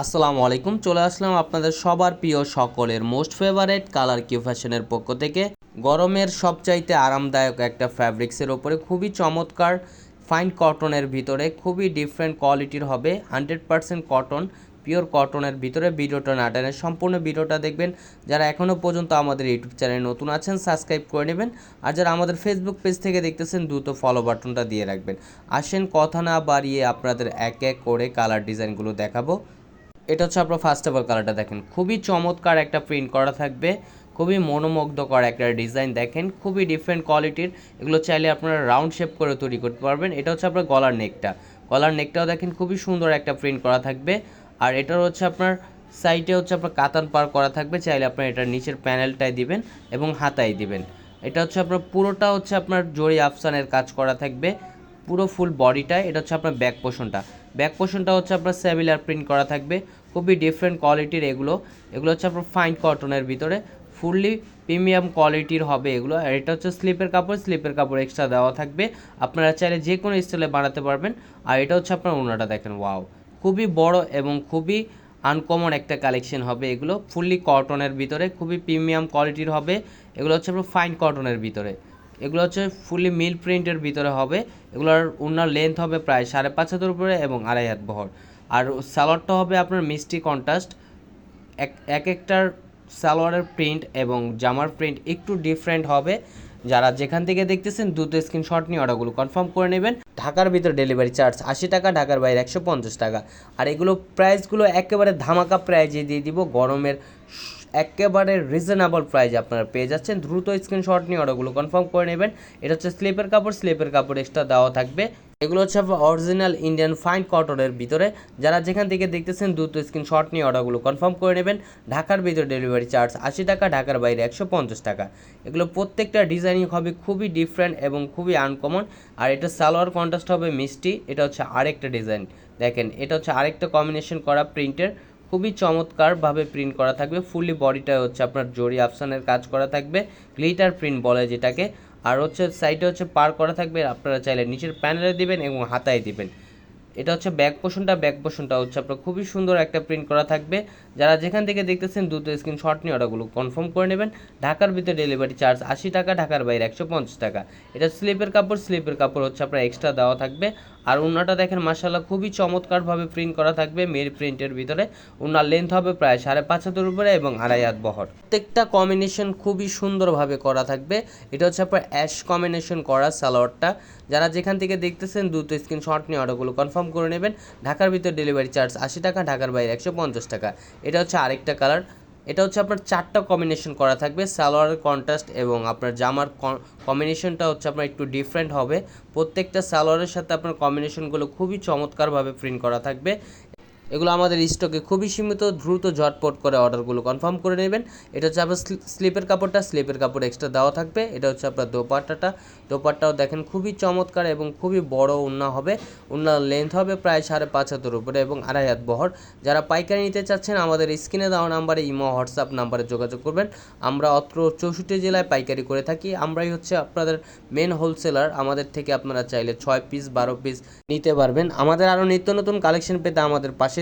আসসালামু আলাইকুম, চলে আসলাম আপনাদের সবার প্রিয় সকলের মোস্ট ফেভারেট কালার কিউ ফ্যাশনের পক্ষ থেকে। গরমের সবচাইতে আরামদায়ক একটা ফ্যাব্রিক্সের ওপরে খুবই চমৎকার ফাইন কটনের ভিতরে খুবই ডিফারেন্ট কোয়ালিটির হবে হান্ড্রেড পারসেন্ট কটন পিওর কটনের ভিতরে। ভিডিওটা না টেনে সম্পূর্ণ ভিডিওটা দেখবেন। যারা এখনও পর্যন্ত আমাদের ইউটিউব চ্যানেলে নতুন আছেন সাবস্ক্রাইব করে নেবেন। আর যারা আমাদের ফেসবুক পেজ থেকে দেখতেছেন, দ্রুত ফলো বাটনটা দিয়ে রাখবেন। আসেন, কথা না বাড়িয়ে আপনাদের এক এক করে কালার ডিজাইনগুলো দেখাবো। এটা হচ্ছে আপনার ফার্স্ট অফ অল কালারটা দেখেন। খুবই চমৎকার একটা প্রিন্ট করা থাকবে। খুবই মনোমুগ্ধকর একটা ডিজাইন দেখেন। খুবই ডিফারেন্ট কোয়ালিটির এগুলো চাইলে আপনারা রাউন্ড শেপ করে তৈরি করতে পারবেন। এটা হচ্ছে আপনার গলার নেকটা গলার নেকটাও দেখেন, খুবই সুন্দর একটা প্রিন্ট করা থাকবে। আর এটার হচ্ছে আপনার সাইডে হচ্ছে আপনার কাতান পার করা থাকবে। চাইলে আপনার এটার নিচের প্যানেলটাই দিবেন এবং হাতায় দিবেন। এটা হচ্ছে আপনার পুরোটা হচ্ছে আপনার জরি আফসানের কাজ করা থাকবে। পুরো ফুল বডিটায় এটা হচ্ছে আপনার ব্যাক পোষণটা ব্যাক পোষণটা হচ্ছে আপনার সেমিলার প্রিন্ট করা থাকবে। খুবই ডিফারেন্ট কোয়ালিটির এগুলো। এগুলো হচ্ছে আপনার ফাইন কটনের ভিতরে। ফুললি প্রিমিয়াম কোয়ালিটির হবে এগুলো। আর এটা হচ্ছে স্লিপের কাপড়। স্লিপের কাপড় এক্সট্রা দেওয়া থাকবে। আপনারা চাইলে যে কোনো স্টাইলে বানাতে পারবেন। আর এটা হচ্ছে আপনার ওনাটা দেখেন ওয়াও খুবই বড় এবং খুবই আনকমন একটা কালেকশন হবে এগুলো। ফুললি কটনের ভিতরে খুবই প্রিমিয়াম কোয়ালিটির হবে। এগুলো হচ্ছে আপনার ফাইন কটনের ভিতরে। এগুলো হচ্ছে ফুলি মিল প্রিন্টের ভিতরে হবে। এগুলোর উনার লেন্থ হবে প্রায় সাড়ে পাঁচ হাতের উপরে এবং আড়াই হাত বহর। আর সালোয়ারটা হবে আপনার মিষ্টি কন্ট্রাস্ট এক এক একটার সালোয়ারের প্রিন্ট এবং জামার প্রিন্ট একটু ডিফারেন্ট হবে। যারা যেখান থেকে দেখতেছেন দ্রুত স্ক্রিনশট নিয়ে অর্ডারগুলো কনফার্ম করে নেবেন। ঢাকার ভিতরে ডেলিভারি চার্জ আশি টাকা, ঢাকার বাইরে একশো পঞ্চাশ টাকা। আর এগুলো প্রাইসগুলো একেবারে ধামাকা প্রাইজে দিয়ে দিব। গরমের একেবারে রিজনেবল প্রাইজে আপনারা পেয়ে যাচ্ছেন। দ্রুত স্ক্রিনশট নিয়ে অর্ডারগুলো কনফার্ম করে নেবেন। এটা হচ্ছে স্লিপের কাপড় স্লিপের কাপড় এক্সট্রা দেওয়া থাকবে। এগুলো হচ্ছে অরিজিনাল ইন্ডিয়ান ফাইন কটনের ভিতরে। যারা যেখান থেকে দেখতেছেন, দ্রুত স্ক্রিনশট নিয়ে অর্ডারগুলো কনফার্ম করে নেবেন। ঢাকার ভিতরে ডেলিভারি চার্জ আশি টাকা, ঢাকার বাইরে একশো পঞ্চাশ টাকা। এগুলো প্রত্যেকটা ডিজাইনিং হবে খুবই ডিফারেন্ট এবং খুবই আনকমন আর এটা সালোয়ার কন্ট্রাস্ট হবে মিষ্টি, এটা হচ্ছে আরেকটা ডিজাইন দেখেন, এটা হচ্ছে আরেকটা কম্বিনেশন করা প্রিন্টের খুবই চমৎকারভাবে প্রিন্ট করা থাকবে। ফুললি বডিটা হচ্ছে আপনার জরি আফসানের কাজ করা থাকবে। গ্লিটার প্রিন্ট বলে যেটাকে। আর হচ্ছে সাইডে হচ্ছে পার করা থাকবে। আপনারা চাইলে নিচের প্যানেলে দিবেন এবং হাতায় দিবেন। এটা হচ্ছে ব্যাক পোষণটা ব্যাক পোষণটা হচ্ছে আপনার খুবই সুন্দর একটা প্রিন্ট করা থাকবে। যারা যেখান থেকে দেখতেছেন, দ্রুত স্ক্রিনশট নিয়ে অর্ডারগুলো কনফার্ম করে নেবেন। ঢাকার ভিতরে ডেলিভারি চার্জ আশি টাকা, ঢাকার বাইরে একশো পঞ্চাশ টাকা। এটা স্লিপের কাপড়। স্লিপের কাপড় হচ্ছে আপনার এক্সট্রা দেওয়া থাকবে। আর উন্নাটা দেখেন মাসাল্লাহ খুবই চমৎকারভাবে প্রিন্ট করা থাকবে মের প্রিন্টের ভিতরে। উন্নার লেন্থ হবে প্রায় সাড়ে পাঁচ হাতের উপরে এবং আড়াই হাত বহর। প্রত্যেকটা কম্বিনেশন খুবই সুন্দরভাবে করা থাকবে। এটা হচ্ছে আপনার অ্যাশ কম্বিনেশন করা সালোয়ারটা। যারা যেখান থেকে দেখতেছেন, দ্রুত স্ক্রিনশট নিয়ে অর্ডারগুলো কনফার্ম করে নেবেন। ঢাকার ভিতরে ডেলিভারি চার্জ আশি টাকা, ঢাকার বাইরে একশো পঞ্চাশ টাকা। এটা হচ্ছে আরেকটা কালার এটা হচ্ছে আপনার চারটা কম্বিনেশন করা থাকবে সালোয়ারের কন্ট্রাস্ট এবং আপনার জামার কম্বিনেশনটা হচ্ছে আপনার একটু ডিফারেন্ট হবে। প্রত্যেকটা সালোয়ারের সাথে আপনার কম্বিনেশনগুলো খুবই চমৎকারভাবে প্রিন্ট করা থাকবে। এগুলো আমাদের স্টকে খুবই সীমিত, দ্রুত ঝটপট করে অর্ডারগুলো কনফার্ম করে নেবেন। এটা হচ্ছে আপনার স্লিপের কাপড়টা স্লিপের কাপড় এক্সট্রা দেওয়া থাকবে। এটা হচ্ছে আপনার দোপাট্টাটা। দোপাট্টাও দেখেন খুবই চমৎকার এবং খুবই বড় উন্না হবে। উন্নার লেন্থ হবে প্রায় সাড়ে পাঁচ হাতের উপরে এবং আড়াই হাত বহর। যারা পাইকারি নিতে চাচ্ছেন, আমাদের স্ক্রিনে দেওয়া নাম্বারে ইমো, হোয়াটসঅ্যাপ নাম্বারে যোগাযোগ করবেন। আমরা অত্র চৌষট্টি জেলায় পাইকারি করে থাকি। আমরাই হচ্ছে আপনাদের মেন হোলসেলার আমাদের থেকে আপনারা চাইলে ছয় পিস বারো পিস নিতে পারবেন। আমাদের আরও নিত্য নতুন কালেকশন পেতে আমাদের পাশেই